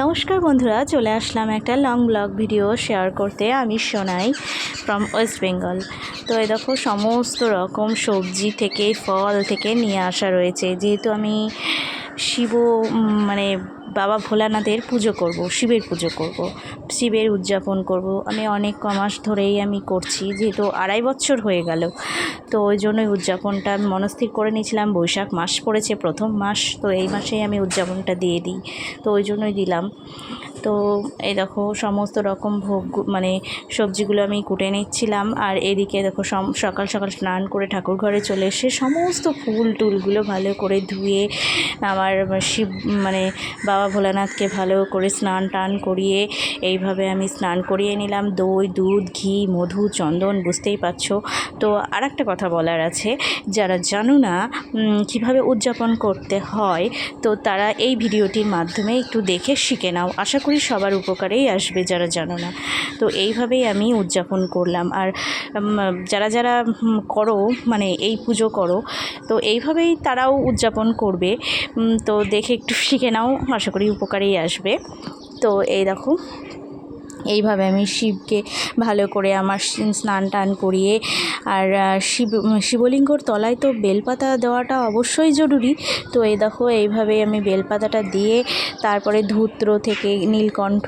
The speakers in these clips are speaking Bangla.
নমস্কার বন্ধুরা, চলে আসলাম একটা লং ব্লগ ভিডিও শেয়ার করতে। আমি সোনাই ফ্রম ওয়েস্ট বেঙ্গল তো এই দেখো, সমস্ত রকম সবজি থেকে, ফল থেকে নিয়ে আসা রয়েছে। যেহেতু আমি শিব মানে বাবা ভোলানাথের পুজো করব, শিবের পুজো করব, শিবের উদযাপন করব। আমি অনেক কমাস ধরেই আমি করছি, যেহেতু আড়াই বছর হয়ে গেল। তো ওই জন্যই উদযাপনটা আমি মনস্থির করে নিয়েছিলাম, বৈশাখ মাস পড়েছে প্রথম মাস, তো এই মাসেই আমি উদযাপনটা দিয়ে দিই। তো ওই জন্যই দিলাম। তো এই দেখো, সমস্ত রকম ভোগ মানে সবজিগুলো আমি কুটে নিচ্ছিলাম। আর এদিকে দেখো সকাল সকাল স্নান করে ঠাকুর ঘরে চলে এসে সমস্ত ফুল টুলগুলো ভালো করে ধুয়ে, আমার শিব মানে বাবা ভোলানাথকে ভালো করে স্নান টান করিয়ে এইভাবে আমি স্নান করিয়ে নিলাম। দই, দুধ, ঘি, মধু, চন্দন, বুঝতেই পারছ। তো আর একটা কথা বলার আছে, যারা জানো না কীভাবে উদযাপন করতে হয়, তো তারা এই ভিডিওটির মাধ্যমে একটু দেখে শিখে নাও। আশা করি সবার উপকারেই আসবে যারা জানো না। তো এইভাবেই আমি উদযাপন করলাম। আর যারা যারা করো মানে এই পুজো করো, তো এইভাবেই তারাও উদযাপন করবে। তো দেখে একটু শিখে নাও। আশা করি উপকারেই আসবে। তো এই দেখো এইভাবে আমি শিবকে ভালো করে আমার স্নান টান করিয়ে আর শিব, শিবলিঙ্গর তলায় তো বেলপাতা দেওয়াটা অবশ্যই জরুরি। তো এই দেখো, এইভাবে আমি বেলপাতাটা দিয়ে তারপরে ধূত্র থেকে নীলকণ্ঠ,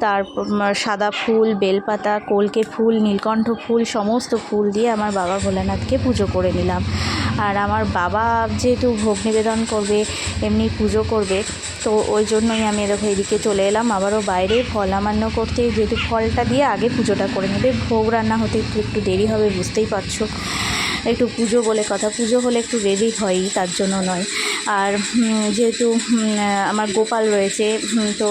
তারপর সাদা ফুল, বেলপাতা, কলকে ফুল, নীলকণ্ঠ ফুল, সমস্ত ফুল দিয়ে আমার বাবা ভোলানাথকে পুজো করে নিলাম। আর আমার বাবা যেহেতু ভোগ নিবেদন করবে, এমনি পুজো করবে, তো ওই জন্যই আমি দেখো এদিকে চলে এলাম। আবারও বাইরে ফল আমান্য করতে যেহেতু ফলটা দিয়ে আগে পুজোটা করে নেবে, ভোগ রান্না হতে একটু একটু দেরি হবে, বুঝতেই পারছ। একটু পুজো বলে কথা, পুজো হলে একটু রেডি হয়ই তার জন্য নয়। আর যেহেতু আমার গোপাল রয়েছে তো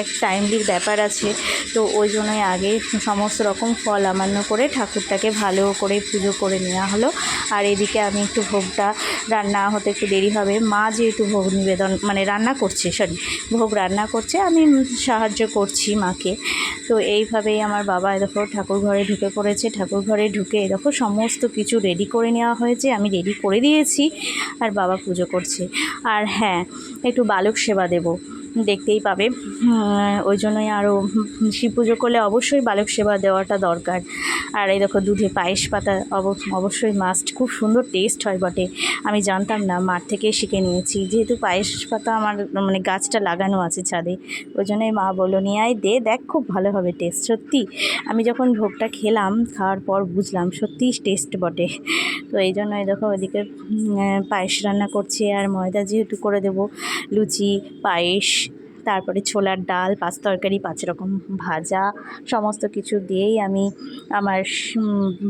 এক টাইমলির ব্যাপার আছে, তো ওই জন্যই আগে সমস্ত রকম ফল আমান্য করে ঠাকুরটাকে ভালো করে পুজো করে নেওয়া হলো। আর এদিকে আমি একটু ভোগটা, রান্না হতে একটু দেরি হবে। মা যেহেতু ভোগ নিবেদন মানে রান্না করছে সরি ভোগ রান্না করছে, আমি সাহায্য করছি মাকে। তো এইভাবেই আমার বাবা দেখো ঠাকুর ঘরে ঢুকে পড়েছে, ঠাকুর ঘরে ঢুকে এ দেখো সমস্ত কিছু রেডি করে নেওয়া হয়েছে, আমি রেডি করে দিয়েছি, আর বাবা পুজো করছে। আর হ্যাঁ একটু বালক সেবা দেব। দেখতেই পাবে। ওই জন্যই আরও শিব পুজো করলে অবশ্যই বালক সেবা দেওয়াটা দরকার। আর এই দেখো দুধে পায়েস পাতা অব- অবশ্যই মাস্ট খুব সুন্দর টেস্ট হয় বটে। আমি জানতাম না মাঠ থেকে শিখে নিয়েছি। যেহেতু পায়েস পাতা আমার মানে গাছটা লাগানো আছে ছাদে, ওই জন্যই মা বলল, নিয়ে আয়, দে, দেখ খুব ভালো হবে টেস্ট সত্যি, আমি যখন ভোগটা খেলাম, খাওয়ার পর বুঝলাম সত্যিই টেস্ট বটে। তো এই জন্য দেখো ওইদিকে পায়েস রান্না করছি আর ময়দা যেহেতু করে দেব, লুচি, পায়েস তারপরে ছোলার ডাল, পাঁচ তরকারি, পাঁচ রকম ভাজা, সমস্ত কিছু দিয়েই আমি আমার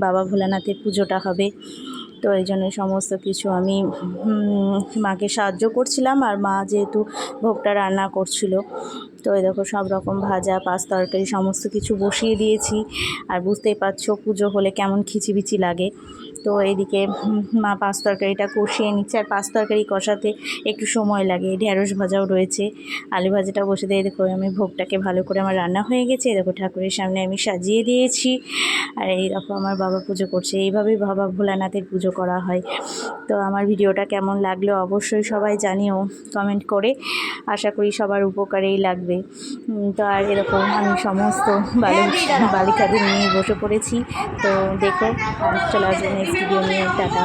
বাবা ভোলানাথের পুজোটা হবে। তো এই জন্য সমস্ত কিছু আমি মাকে সাহায্য করছিলাম। আর মা যেহেতু ভোগটা রান্না করছিল তো এই দেখো সব রকম ভাজা পাঁচ তরকারি সমস্ত কিছু বসিয়ে দিয়েছি। আর বুঝতেই পারছ পুজো হলে কেমন খিচিবিচি লাগে। তো এইদিকে উম, মা পাঁচ তরকারিটা কষিয়ে নিচ্ছে। আর পাঁচ তরকারি কষাতে একটু সময় লাগে। ঢ্যাঁড়স ভাজাও রয়েছে। আলু ভাজাটা বসে দিয়ে দেখো আমি ভোগটাকে ভালো করে আমার রান্না হয়ে গেছে। দেখো ঠাকুরের সামনে আমি সাজিয়ে দিয়েছি। আর এই দেখো আমার বাবা পুজো করছে। এইভাবেই বাবা ভোলানাথের পুজো করা হয়। তো আমার ভিডিওটা কেমন লাগল অবশ্যই সবাই জানিও কমেন্ট করে। আশা করি সবার উপকারেই লাগবে। তো আর এরকম আমি সমস্ত বালক বালিকাদের নিয়ে বসে পড়েছি। তো দেখো চলে আসব নেক্সট ভিডিও নিয়ে টাটা।